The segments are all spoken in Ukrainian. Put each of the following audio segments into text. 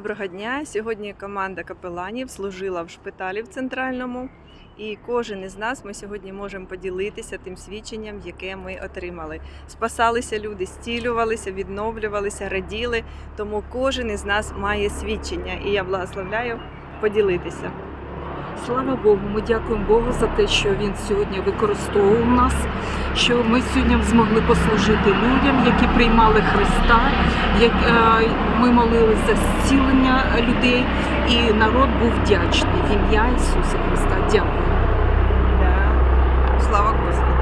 Доброго дня! Сьогодні команда капеланів служила в шпиталі в центральному, і кожен із нас ми сьогодні можемо поділитися тим свідченням, яке ми отримали. Спасалися люди, стілювалися, відновлювалися, раділи. Тому кожен із нас має свідчення, і я благословляю поділитися. Слава Богу, ми дякуємо Богу за те, що він сьогодні використовував нас, що ми сьогодні змогли послужити людям, які приймали Христа. Як е, ми молилися за зцілення людей, і народ був вдячний в ім'я Ісуса Христа. Дякую. Слава Господу.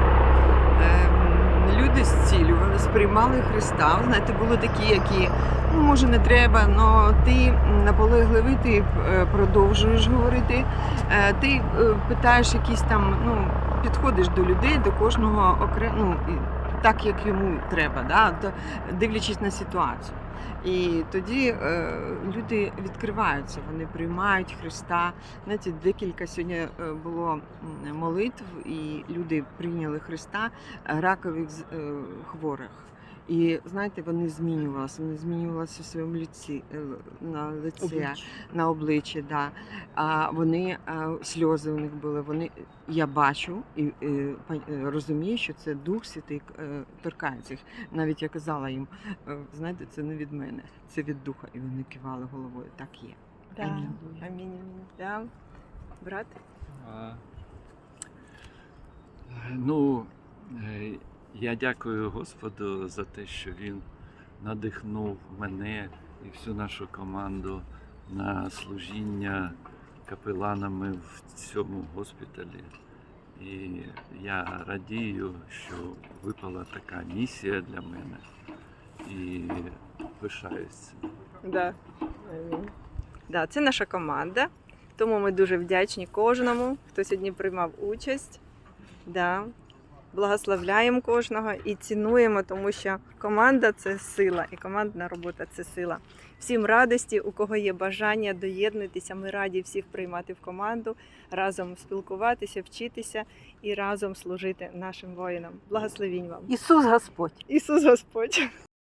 Ем, Люди зцілювали, сприймали Христа. Знаєте, були такі, які ну, може не треба, але ти наполегливий, ти е, продовжуєш говорити. Е, Ти питаєш якісь там, ну, підходиш до людей, до кожного окремо, ну, так, як йому треба, да? дивлячись на ситуацію. І тоді е, люди відкриваються, вони приймають Христа. Знаєте, декілька сьогодні е, було молитв, і люди прийняли Христа ракових е, хворих. І знаєте, вони змінювалися, вони змінювалися в своєму лиці, е, на лиці, на обличчі. Да. А вони е, сльози у них були. Вони я бачу і пон- е, розумію, що це Дух Святий е, торкається їх. Навіть я казала їм, знаєте, це не від мене, це від Духа. І вони кивали головою. Так є. Да. Амінь. Амінь. амінь. Да. Брат? А, Ну, е, я дякую Господу за те, що Він надихнув мене і всю нашу команду на служіння капеланами в цьому госпіталі. І я радію, що випала така місія для мене і пишаюся. Да. Да, це наша команда. Тому ми дуже вдячні кожному, хто сьогодні приймав участь. Да. Благословляємо кожного і цінуємо, тому що команда це сила, і командна робота це сила. Всім радості, у кого є бажання доєднуйтеся. Ми раді всіх приймати в команду, разом спілкуватися, вчитися і разом служити нашим воїнам. Благословінь вам. Ісус Господь. Ісус Господь!